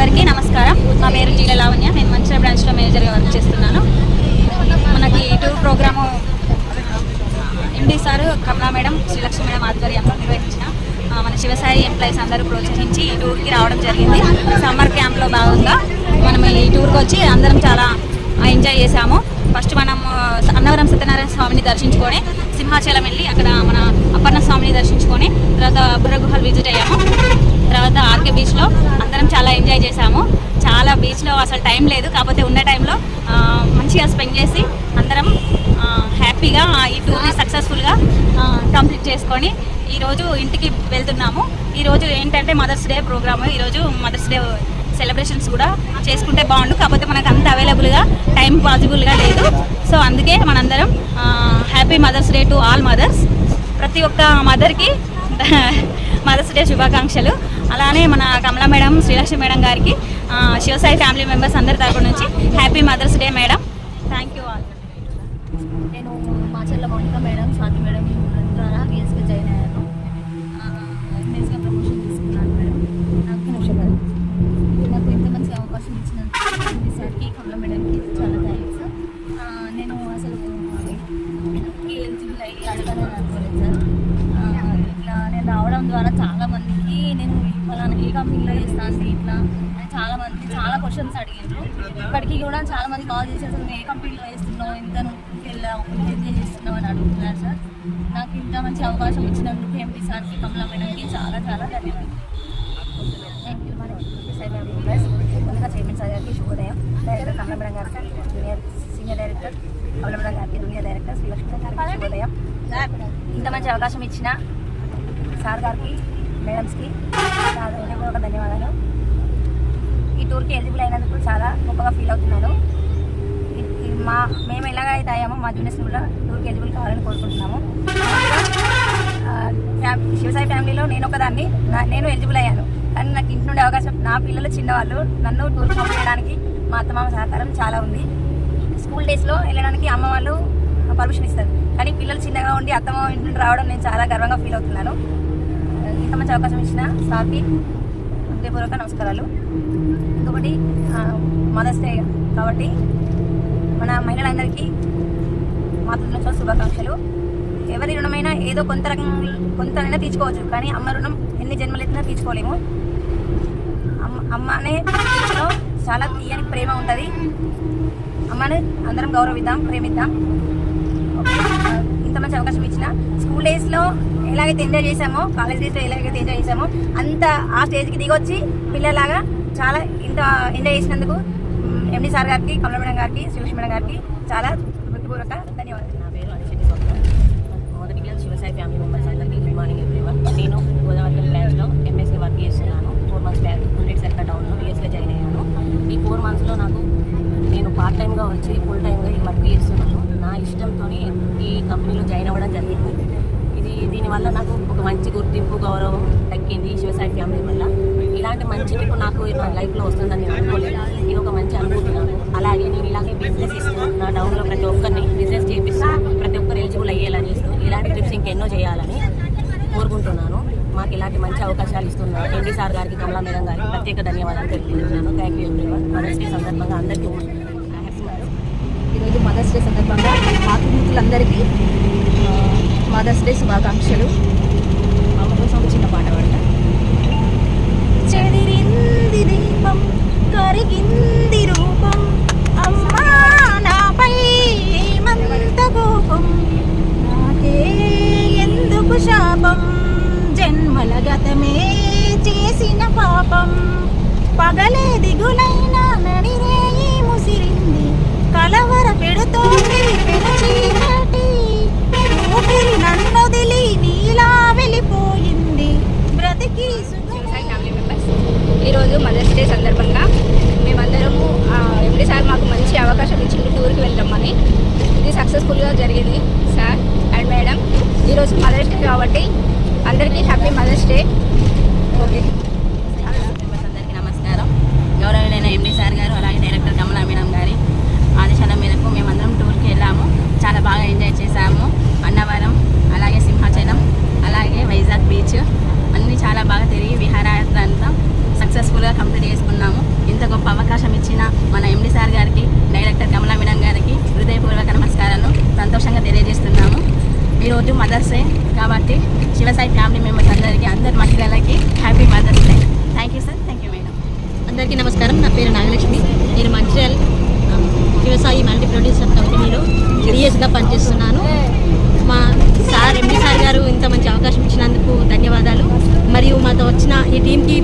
అందరికీ నమస్కారం. నా పేరు జీల లావణ్య. నేను మంచిర్యాల బ్రాంచ్లో మేనేజర్గా వర్క్ చేస్తున్నాను. మనకి tour programme MD sir Kamala madam Srilakshmi madam ఆధ్వర్యంలో నిర్వహించిన మన శివసాయి ఎంప్లాయీస్ అందరూ ప్రోత్సహించి ఈ టూర్కి రావడం జరిగింది. సమ్మర్ క్యాంప్లో భాగంగా మనం ఈ టూర్కి వచ్చి అందరం చాలా ఎంజాయ్ చేశాము. ఫస్ట్ మనం అన్నవరం సత్యనారాయణ స్వామిని దర్శించుకొని సింహాచలం వెళ్ళి అక్కడ మన అప్పన్న స్వామిని దర్శించుకొని తర్వాత బుర్ర గుహలు విజిట్ అయ్యాము. తర్వాత ఆర్కే బీచ్లో అందరం చాలా ఎంజాయ్ చేశాము. చాలా బీచ్లో అసలు టైం లేదు కాకపోతే ఉన్న టైంలో మంచిగా స్పెండ్ చేసి అందరం హ్యాపీగా ఈ టూర్ని సక్సెస్ఫుల్గా కంప్లీట్ చేసుకొని ఈరోజు ఇంటికి వెళ్తున్నాము. ఈరోజు ఏంటంటే మదర్స్ డే ప్రోగ్రాము ఈరోజు మదర్స్ డే సెలబ్రేషన్స్ కూడా చేసుకుంటే బాగుండు. కాకపోతే మనకు అంత అవైలబుల్గా టైం పాసిబుల్గా లేదు. సో అందుకే మనందరం happy mother's day to all mothers ప్రతి ఒక్క మదర్కి మదర్స్ డే శుభాకాంక్షలు. అలానే మన కమలా మేడం శ్రీలక్ష్మి మేడం గారికి శివసాయి ఫ్యామిలీ మెంబర్స్ అందరి తరపు నుంచి happy mother's day madam. Thank you all నేను మాచర్ల మౌనిక మేడం స్వాతి మేడం ఫలానా ఏ కంపెనీలో చేస్తాను ఇట్లా అని చాలా మంది చాలా క్వశ్చన్స్ అడిగారు ఇప్పటికీ కూడా చాలా మంది కాల్ చేసి అసలు నువ్వు ఏ కంపెనీలో వేస్తున్నావు నువ్వు వెళ్ళావు? ఎంజాయ్ చేస్తున్నావు? అని అడుగుతున్నారు సార్. నాకు ఇంత మంచి అవకాశం ఇచ్చినందుకు ఎంపీ సార్కి కమలా మేడంకి చాలా చాలా ధన్యవాదాలు. థ్యాంక్ యూ మన సార్ గారు ప్లస్ ముందుగా చైర్మన్ సార్ గారికి శుభోదయం. డైరెక్టర్ కమలా మేడం గారికి junior senior director Kamala madam గారికి జూనియర్ డైరెక్టర్ శ్రీలక్ష్మి గారికి శుభోదయం. ఇంత మంచి అవకాశం ఇచ్చిన సార్ గారికి మేడమ్స్కి చాలా హృదయపూర్వక ధన్యవాదాలు. ఈ టూర్కి ఎలిజిబుల్ అయినందుకు చాలా గొప్పగా ఫీల్ అవుతున్నాను. మా మేము ఎలాగైతే అయ్యామో మా జూనియర్స్ కూడా టూర్కి ఎలిజిబుల్ కావాలని కోరుకుంటున్నాము. ఫ్యా- శివసాయి ఫ్యామిలీలో నేను ఒకదాన్ని నేను ఎలిజిబుల్ అయ్యాను. కానీ నాకు ఇంటి నుండి అవకాశం నా పిల్లలు చిన్నవాళ్ళు నన్ను టూర్కి పంపించడానికి మా అత్తమామ సహకారం చాలా ఉంది. స్కూల్ డేస్లో వెళ్ళడానికి అమ్మ వాళ్ళు పర్మిషన్ ఇస్తారు. కానీ పిల్లలు చిన్నగా ఉండి అత్తమ్మ ఇంటి నుండి రావడం నేను చాలా గర్వంగా ఫీల్ అవుతున్నాను. ఇంత మంచి అవకాశం ఇచ్చిన సార్కి హృదయపూర్వక నమస్కారాలు. ఇంకొకటి మదర్స్ డే కాబట్టి మన మహిళలందరికీ మాతృదినోత్సవ శుభాకాంక్షలు. ఎవరి రుణమైనా ఏదో కొంత రకం కొంతనైనా తీర్చుకోవచ్చు కానీ అమ్మ రుణం ఎన్ని జన్మలెత్తినా తీర్చుకోలేము. అమ్మ అమ్మ అనే చాలా తీయని ప్రేమ ఉంటుంది. అమ్మని అందరం గౌరవిద్దాం ప్రేమిద్దాం. ఇంత మంచి అవకాశం ఇచ్చిన స్కూల్ డేస్లో ఎలాగైతే ఎంజాయ్ చేసామో కాలేజ్ డేస్లో ఎలాగైతే ఎంజాయ్ చేసామో అంత ఆ స్టేజ్కి దిగొచ్చి పిల్లలాగా చాలా ఇంత ఎంజాయ్ చేసినందుకు ఎండి సార్ గారికి కమల మేడం గారికి శ్రీలక్ష్మి మేడం గారికి చాలా హృదయపూర్వక ధన్యవాదాలు నా పేరు అనిశెట్టి స్వప్న మొదటి క్లాస్ శివసాయి ఫ్యామిలీ మెంబర్స్ అందరికీ గుడ్ మార్నింగ్ ఎవ్రీవన్ నేను గోదావరి బ్రాంచ్లో ఎంఎస్కి వర్క్ చేస్తున్నాను four months back hundred sector టౌన్లో బిఎస్గా జాయిన్ అయ్యాను ఈ ఫోర్ మంత్స్లో నాకు నేను పార్ట్ టైంగా వచ్చి ఫుల్ టైంగా ఈ వర్క్ చేస్తున్నాను నా ఇష్టంతో ఈ కంపెనీలో జాయిన్ అవ్వడం జరిగింది ఇది దీనివల్ల నాకు ఒక మంచి గుర్తింపు గౌరవం దక్కింది శివసాయి ఫ్యామిలీ వల్ల ఆపర్చునిటీ నాకు నా లైఫ్లో వస్తుందని నేను అనుకోలేదు. ఇది ఒక మంచి అనుభూతి నాకు. అలాగే నేను ఇలాగే బిజినెస్ ఇస్తూ నా టౌన్లో ప్రతి ఒక్కరిని బిజినెస్ చేపిస్తూ ప్రతి ఒక్కరు ఎలిజిబుల్ అయ్యేలా చేస్తూ ఇలాంటి ట్రిప్స్ ఇంకెన్నో చేయాలని కోరుకుంటున్నాను. మాకు ఇలాంటి మంచి అవకాశాలు ఇస్తున్నారు. ఎండి సార్ గారికి కమలా మేడం గారికి ప్రత్యేక ధన్యవాదాలు తెలియజేస్తున్నాను. Thank you everyone mother's day సందర్భంగా అందరికీ ఈరోజు మదర్స్ డే సందర్భంగా మాతృమూర్తులందరికీ మదర్స్ డే శుభాకాంక్షలు. అమ్మ కోసం చిన్న పాట పడతాను చెదిరింది దీపం కరిగింది రూపం అమ్మా నాపై ఏమంత కోపం నాకే ఎందుకు శాపం జన్మల గతమే చేసిన పాపం పగలే దిగులైన నడిరేయి ముసిరింది కలవర పెడుతోంది పెనచీకటి ఊపిరి నన్నొదిలి నీలా వెళ్ళిపోయింది బ్రతికి శివసాయి ఫ్యామిలీ మెంబర్స్ ఈరోజు మదర్స్ డే సందర్భంగా మేమందరము ఎండి సార్ మాకు మంచి అవకాశం ఇచ్చింది టూర్కి వెళ్దామని ఇది సక్సెస్ఫుల్గా జరిగింది సార్ అండ్ మేడం ఈరోజు మదర్స్ డే కాబట్టి అందరికీ happy mother's day okay members అందరికీ నమస్కారం గౌరవనీయులైన ఎండి సార్ గారు అలాగే ఇచ్చిన మన ఎండి సార్ గారికి డైరెక్టర్ కమలా మేడం గారికి హృదయపూర్వక నమస్కారాలు సంతోషంగా తెలియజేస్తున్నాము ఈరోజు మదర్స్ డే కాబట్టి శివసాయి ఫ్యామిలీ మెంబర్స్ అందరికీ అందరి మహిళలకి happy mother's day thank you sir thank you madam అందరికీ నమస్కారం నా పేరు నాగలక్ష్మి నేను మంచిర్యాల ఆ, వ్యవసాయ మల్టీ ప్రొడ్యూసర్ కంపెనీలో డిఎస్గా పనిచేస్తున్నాను మా సార్ ఎండి సార్ గారు ఇంత మంచి అవకాశం ఇచ్చినందుకు ధన్యవాదాలు మరియు మాతో వచ్చిన ఈ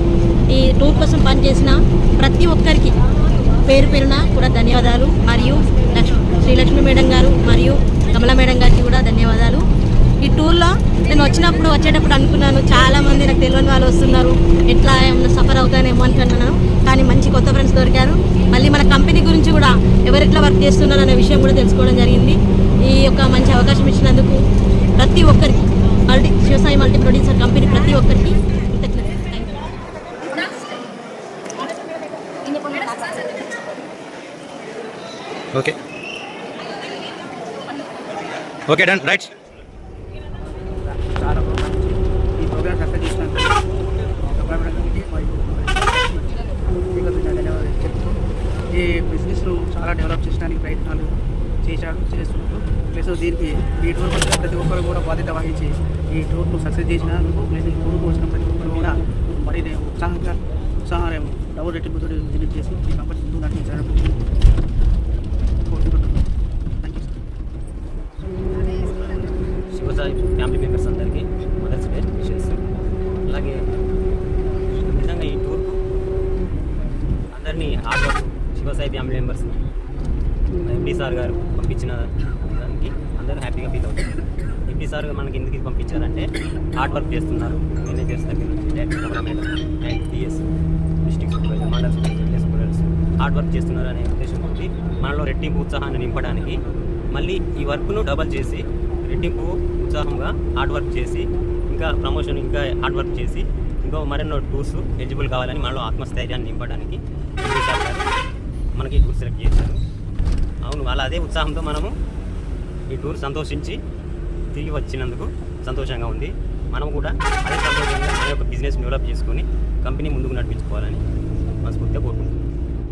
ఈ టూర్ కోసం పనిచేసిన ప్రతి ఒక్కరికి పేరు పేరున కూడా ధన్యవాదాలు. మరియు లక్ష్మి శ్రీలక్ష్మి మేడం గారు మరియు కమల మేడం గారికి కూడా ధన్యవాదాలు. ఈ టూర్లో నేను వచ్చినప్పుడు వచ్చేటప్పుడు అనుకున్నాను చాలా మంది నాకు తెలియని వాళ్ళు వస్తున్నారు. ఎట్లా ఏమన్నా సఫర్ అవుతానేమో అనుకున్నాను. కానీ మంచి కొత్త ఫ్రెండ్స్ దొరికారు. మళ్ళీ మన కంపెనీ గురించి కూడా ఎవరు ఎట్లా వర్క్ చేస్తున్నారు అనే విషయం కూడా తెలుసుకోవడం జరిగింది. ఈ యొక్క మంచి అవకాశం ఇచ్చినందుకు ప్రతి ఒక్కరికి multi Sivasai multi producer company ప్రతి ఒక్కరికి కృతజ్ఞతలు thank you okay. Okay done. Right. చాలా ఈ ఈ బిజినెస్ను చాలా డెవలప్ చేయడానికి ప్రయత్నాలు చేశాడు చేస్తున్నారు. ప్లస్ దీనికి ఈ టూర్ ప్రతి ఒక్కరు కూడా బాధ్యత వహించి ఈ టూర్ను సక్సెస్ చేసినందుకు ప్లస్ ఈ టూర్కు వచ్చిన ప్రతి ఒక్కరు కూడా మరి ఉత్సాహంగా ఉత్సాహం డబుల్ రెట్టింపుతో విజిట్ చేసి ఈ కంపెనీ ముందు నడిపించారు కోరుకుంటున్నాను thank you sir Sivasai family members అందరికీ మదర్స్ డే విషెస్. అలాగే నిజంగా ఈ టూర్కు అందరినీ hard work Sivasai family members MP sir garu పంపించిన దానికి అందరూ హ్యాపీగా ఫీల్ అవుతారు. ఎంపీ సార్ మనకి ఎందుకు పంపించారంటే హార్డ్ వర్క్ చేస్తున్నారు మేనేజర్స్ దగ్గర నుంచి director cameraman district supervisor mandal supervisor supervisors hard work చేస్తున్నారు అనే ఉద్దేశంతో మనలో రెట్టింపు ఉత్సాహాన్ని నింపడానికి మళ్ళీ ఈ వర్క్ను డబల్ చేసి రెట్టింపు ఉత్సాహంగా హార్డ్ వర్క్ చేసి ఇంకా ప్రమోషన్ ఇంకా హార్డ్ వర్క్ చేసి ఇంకో మరెన్నో టూర్స్ ఎలిజిబుల్ కావాలని మనలో ఆత్మస్థైర్యాన్ని నింపడానికి మనకి టూర్ సెలెక్ట్ చేశారు. అవును వాళ్ళ అదే ఉత్సాహంతో మనము ఈ టూర్ సంతోషించి తిరిగి వచ్చినందుకు సంతోషంగా ఉంది. మనం కూడా అదే సంతోషంగా మన యొక్క బిజినెస్ డెవలప్ చేసుకొని కంపెనీ ముందుకు నడిపించుకోవాలని మనస్ఫూర్తిగా కోరుకుంటున్నాను.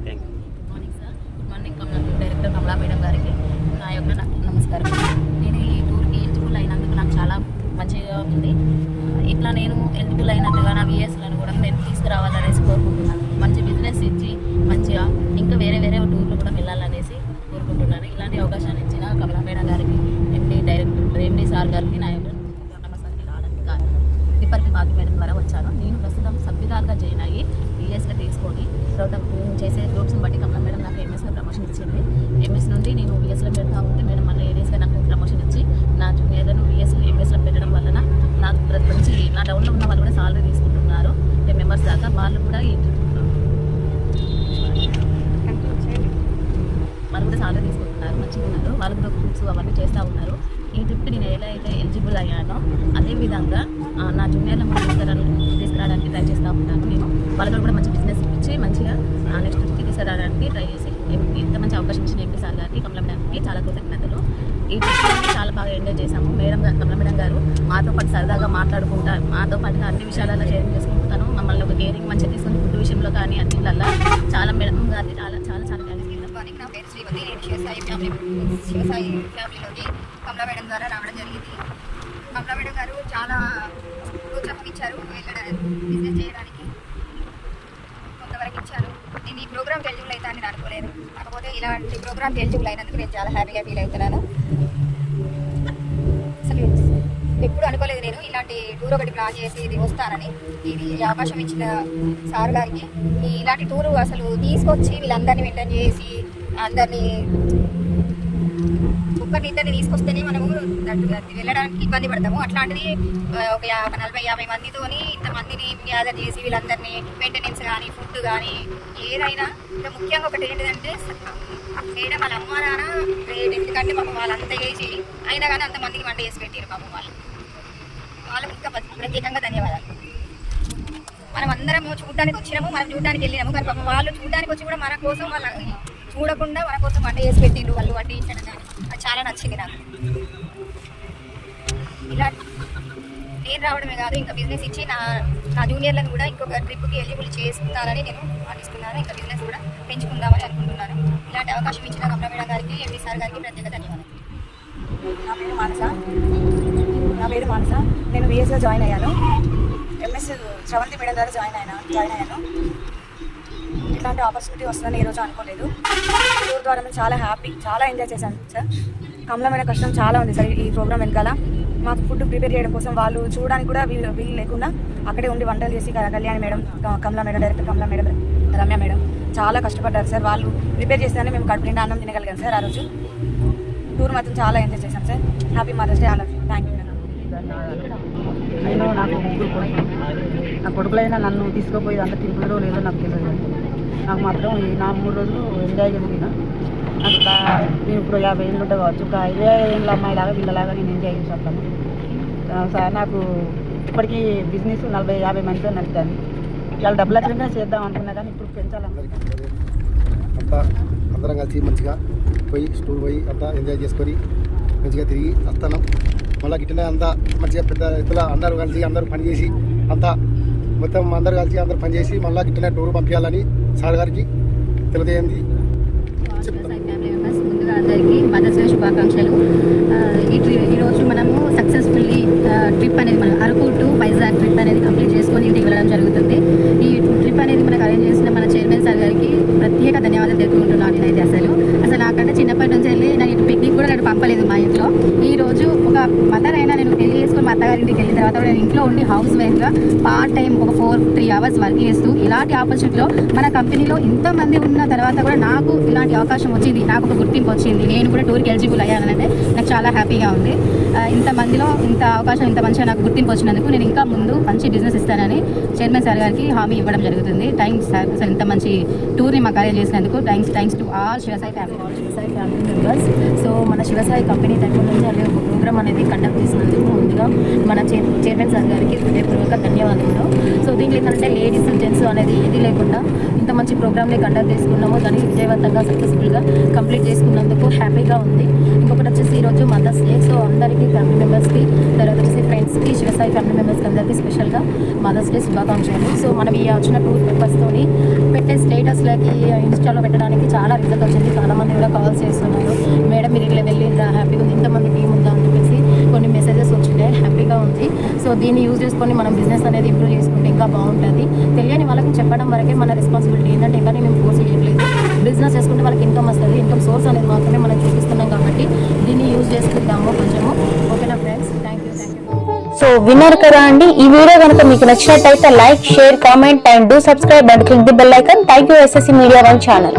Thank you good morning sir good morning director Kamala madam గారికి. నా యొక్క నమస్కారం నేను ఈ టూర్కి ఎలిజిబుల్ అయినందుకు నాకు చాలా మంచిగా ఉంది ఇట్లా నేను ఎలిజిబుల్ అయినట్టుగా నా విఎస్లను కూడా నేను తీసుకురావాలనేసి కోరుకుంటున్నాను. మంచి బిజినెస్ ఇచ్చి మంచిగా ఇంకా వేరే వేరే టూర్లు కూడా వెళ్ళాలనేసి కోరుకుంటున్నాను ఇలాంటి అవకాశాన్ని ఇచ్చిన కమలా మేడం గారికి ఎండి డైరెక్టర్ ఎండి సార్ గారికి నా యొక్క నమస్కారం రావడానికి కారణం తిప్పర్కి భాగ్య మేడం ద్వారా వచ్చాను నేను ప్రస్తుతం సభ్యురాలుగా జాయిన్ అయ్యి బిఎస్గా తీసుకొని తర్వాత నేను చేసే గ్రూప్స్ని బట్టి కమలా మేడం నాకు ఎంఎస్గా ప్రమోషన్ ఇచ్చింది ఎంఎస్ నుండి నేను బిఎస్లో పెడతా ఉంటే మేడం మళ్ళీ ఏరియస్గా నాకు ప్రమోషన్ ఇచ్చి నా జూనియర్లను బిఎస్ ఎంఎస్లో పెట్టడం వలన నాకు ప్రతి నుంచి నా డౌన్లో ఉన్న వాళ్ళు కూడా సాలరీ తీసుకుంటున్నారు. టెన్ మెంబర్స్ దాకా వాళ్ళు కూడా ఈ వాళ్ళు కూడా సాలరీ తీసుకుంటున్నారు మంచిగా ఉన్నారు. వాళ్ళు కూడా గ్రూప్స్ అవన్నీ చేస్తూ ఉన్నారు. ఈ ట్రిప్కి నేను ఎలా అయితే ఎలిజిబుల్ అయ్యానో అదే విధంగా ఆ, నా జూనియర్లను కూడా తీసుకురావడానికి తీసుకురావడానికి ట్రై చేస్తూ ఉంటాను నేను. వాళ్ళతో కూడా మంచి బిజినెస్ ఇచ్చి మంచిగా నెక్స్ట్ ట్రిప్కి తీసుకురావడానికి ట్రై చేసి ఎం- ఇంత మంచి అవకాశం ఇచ్చిన ఎంపీ సార్ గారికి కమల చాలా కృతజ్ఞతలు. ఈ ట్రిప్ని చాలా బాగా ఎంజాయ్ చేశాము. మేడం గారు కమల మేడం గారు మాతో పాటు సరదాగా మాట్లాడుకుంటా మాతో పాటుగా అన్ని విషయాలలో షేరింగ్ చేసుకుంటాను మమ్మల్ని ఒక కేరింగ్ మంచిగా తీసుకుని ఫుడ్ విషయంలో కానీ అన్నిట్లల్లో చాలా మేడం గారిని చాలా చాలా చాలా థ్యాంక్స్ నా పేరు శ్రీవతి నేను శివసాయి ఫ్యామిలీ శివసాయి ఫ్యామిలీలోకి కమలా మేడం ద్వారా రావడం జరిగింది. కమలా మేడం గారు చాలా ప్రోత్సాహం ఇచ్చారు. వెళ్ళడానికి బిజినెస్ చేయడానికి కొంతవరకు ఇచ్చారు. నేను ఈ ప్రోగ్రామ్కి ఎలిజిబుల్ అవుతా అని నేను అనుకోలేదు. కాకపోతే ఇలాంటి ప్రోగ్రామ్కి ఎలిజిబుల్ అయినందుకు నేను చాలా హ్యాపీగా ఫీల్ అవుతున్నాను. అసలు ఎప్పుడు అనుకోలేదు నేను ఇలాంటి టూర్ ఒకటి ప్లాన్ చేసి ఇది వస్తానని. ఇది అవకాశం ఇచ్చిన సార్ గారికి. ఈ ఇలాంటి టూరు అసలు తీసుకొచ్చి వీళ్ళందరినీ మెయింటైన్ చేసి అందరినీ ఒకరిని ఇద్దరిని తీసుకొస్తేనే మనము వెళ్ళడానికి ఇబ్బంది పడతాము. అట్లాంటిది ఒక యాభై ఒక నలభై యాభై మందితోని ఇంతమందిని గ్యాదర్ చేసి వీళ్ళందరినీ మెయింటెనెన్స్ కానీ ఫుడ్ కానీ ఏదైనా ఇంకా ముఖ్యంగా ఒకటి ఏంటిదంటే చేయడం వాళ్ళ అమ్మ నాన్న రేట్ ఎందుకంటే మాకు వాళ్ళంతా చేసి అయినా కానీ అంతమందికి వంట చేసి పెట్టారు పాపం వాళ్ళు. వాళ్ళకి ఇంకా ప్రత్యేకంగా ధన్యవాదాలు. మనం అందరం చూడడానికి వచ్చినాము మనం చూడడానికి వెళ్ళినాము కానీ పాపం వాళ్ళు చూడడానికి వచ్చి కూడా మన కోసం వాళ్ళ చూడకుండా మన కోసం వంట చేసి పెట్టిండ్రు వాళ్ళు వంట చేసడం కానీ అది చాలా నచ్చింది నాకు. ఇలా నేను రావడమే కాదు ఇంకా బిజినెస్ ఇచ్చి నా నా జూనియర్లను కూడా ఇంకొక ట్రిప్కి ఎలిజిబుల్ చేస్తారని నేను ఆశిస్తున్నాను ఇంకా బిజినెస్ కూడా పెంచుకుందామని అనుకుంటున్నాను. ఇలాంటి అవకాశం ఇచ్చిన కమలా గారికి ఎంపీ సార్ గారికి ప్రత్యేక ధన్యవాదాలు. నా పేరు మానస. నా పేరు మానస. నేను విఎస్లో జాయిన్ అయ్యాను. ఎంఎస్ శ్రవంతి మేడం ద్వారా జాయిన్ అయినా జాయిన్ అయ్యాను. ఇట్లాంటి ఆపర్చునిటీ వస్తుందని ఈరోజు అనుకోలేదు. టూర్ ద్వారా మేము చాలా హ్యాపీ చాలా ఎంజాయ్ చేశాను సార్ కమలమైన కష్టం చాలా ఉంది సార్ ఈ ప్రోగ్రామ్ వెనకాల. మాకు ఫుడ్ ప్రిపేర్ చేయడం కోసం వాళ్ళు చూడడానికి కూడా వీలు వీలు లేకుండా అక్కడే ఉండి వంటలు చేసి క- కళ్యాణి మేడం క- Kamala madam director Kamala madam Ramya madam చాలా కష్టపడ్డారు సార్ వాళ్ళు ప్రిపేర్ చేస్తేనే మేము కడుపు నిండా అన్నం తినగలిగాం సార్ ఆ రోజు. టూర్ మాత్రం చాలా ఎంజాయ్ చేశాం sir happy mother's day all thank you నేను నాకు ముగ్గురు కొడుకులైనా నన్ను తీసుకుపోయి అంత తింటుందో లేదో నాకు తెలియదు. నాకు మాత్రం ఈ నా మూడు రోజులు ఎంజాయ్ చేసిన అంత నేను ఇప్పుడు యాభై ఏళ్ళు ఉంటే కావచ్చు ఒక ఇరవై ఏళ్ళ అమ్మాయిలాగా పిల్లలాగా నేను ఎంజాయ్ చేసి వస్తాను. సార్ నాకు ఇప్పటికీ బిజినెస్ నలభై యాభై మందితో నడుపుతాను. ఇవాళ డబ్బులు వచ్చినా చేద్దాం అనుకున్నా కానీ ఇప్పుడు పెంచాలనుకుంటున్నాను అంతా అందరం కలిసి మంచిగా పోయి స్టూర్ పోయి అంతా ఎంజాయ్ చేసుకొని మంచిగా తిరిగి వస్తాను. మళ్ళీ గిట్టనే అంతా మంచిగా పెద్ద ఎత్తుల అందరూ కలిసి అందరూ పనిచేసి అంతా మొత్తం అందరూ కలిసి అందరూ పనిచేసి మళ్ళీ గిట్టనే టూర్ పంపించాలని సార్ గారికి తెలియజేయండి. ముందుగా అందరికీ మదర్స్ శుభాకాంక్షలు. ఈ ఈరోజు మనము సక్సెస్ఫుల్లీ ట్రిప్ అనేది మన అరకు టు వైజాగ్ ట్రిప్ అనేది కంప్లీట్ చేసుకొని ఇంటికి వెళ్ళడం జరుగుతుంది. ఈ ట్రిప్ అనేది మనకు అరేంజ్ చేసిన మన చైర్మన్ సార్ గారికి ప్రత్యేక ధన్యవాదాలు తెలుపుకుంటున్నాను నేనైతే అసలు. అసలు నాకంటే చిన్నప్పటి నుంచి వెళ్ళి నేను ఇటు పిక్నిక్ కూడా నన్ను పంపలేదు మా ఇంట్లో. ఈ రోజు ఒక మదర్ అయినా నేను పెళ్ళి మా అత్తగారింటికి వెళ్ళిన తర్వాత కూడా నేను ఇంట్లో ఉండి హౌస్ వైఫ్గా పార్ట్ టైం ఒక ఫోర్ త్రీ అవర్స్ వర్క్ చేస్తూ ఇలాంటి ఆపర్చునిటీలో మన కంపెనీలో ఇంతమంది ఉన్న తర్వాత కూడా నాకు ఇలాంటి అవకాశం వచ్చింది. నాకు ఒక గుర్తింపు వచ్చింది. నేను కూడా టూర్కి ఎలిజిబుల్ అయ్యానంటే నాకు చాలా హ్యాపీగా ఉంది. ఇంతమందిలో ఇంత అవకాశం ఇంత మంచిగా నాకు గుర్తింపు వచ్చినందుకు నేను ఇంకా ముందు మంచి బిజినెస్ ఇస్తానని చైర్మన్ సార్ గారికి హామీ ఇవ్వడం జరుగుతుంది. థ్యాంక్స్ సార్ సార్ ఇంత మంచి టూర్ని మాకు అరేంజ్ చేసినందుకు thanks thanks to all Sivasai family family members so మన శివసాయి కంపెనీ తరఫు నుంచి అదే ఒక ప్రోగ్రామ్ అనేది కండక్ట్ చేసినందుకు ముందుగా మన చైర్మన్ సార్ గారికి హృదయపూర్వక ధన్యవాదాలు సో దీంట్లో ఏంటంటే లేడీస్ జెంట్స్ అనేది ఏది లేకుండా ఇంత మంచి ప్రోగ్రామ్ని కండక్ట్ చేసుకున్నాము. దాన్ని విజయవంతంగా సక్సెస్ఫుల్గా కంప్లీట్ చేసుకున్నందుకు హ్యాపీగా ఉంది. ఇంకొకటి వచ్చేసి ఈరోజు మదర్స్ డే సో అందరికీ ఫ్యామిలీ మెంబర్స్కి తర్వాత వచ్చేసి ఫ్రెండ్స్కి శివసాయి ఫ్యామిలీ మెంబర్స్కి అందరికీ స్పెషల్గా మదర్స్ డే శుభాకాంక్షలు. సో మనం ఈ వచ్చిన టూర్ మెంబర్స్తోని పెట్టే స్టేటస్లకి ఇన్స్టాలో పెట్టడానికి చాలా రిజల్ట్ వచ్చింది. చాలామంది కూడా కాల్స్ చేస్తున్నారు. మేడం మీరు ఇట్లా వెళ్ళిందా హ్యాపీగా ఉంది. ఇంతమంది టీం ఉందా? అని చెప్పేసి కొన్ని మెసేజెస్ వచ్చినాయి హ్యాపీగా ఉంది. సో దీన్ని యూజ్ చేసుకొని మనం బిజినెస్ అనేది ఇంప్రూవ్ చేసుకుంటే ఇంకా బాగుంటుంది. తెలియని వాళ్ళకి చెప్పడం వరకే మన రెస్పాన్సిబిలిటీ ఏంటంటే ఇంకా మేము ఫోర్స్ చేయట్లేదు. బిజినెస్ చేసుకుంటే వాళ్ళకి ఇన్కమ్ వస్తుంది. ఇన్కమ్ సోర్స్ అనేది మాత్రమే మనం చూపిస్తున్నాం కాబట్టి దీన్ని యూజ్ చేసుకుంటాము కొంచెము. ఓకేనా friends thank you thank you so విన్నారు కదా అండి. ఈ వీడియో కనుక మీకు నచ్చినట్టయితే like share comment and do subscribe and click the bell icon thank you SSC media one channel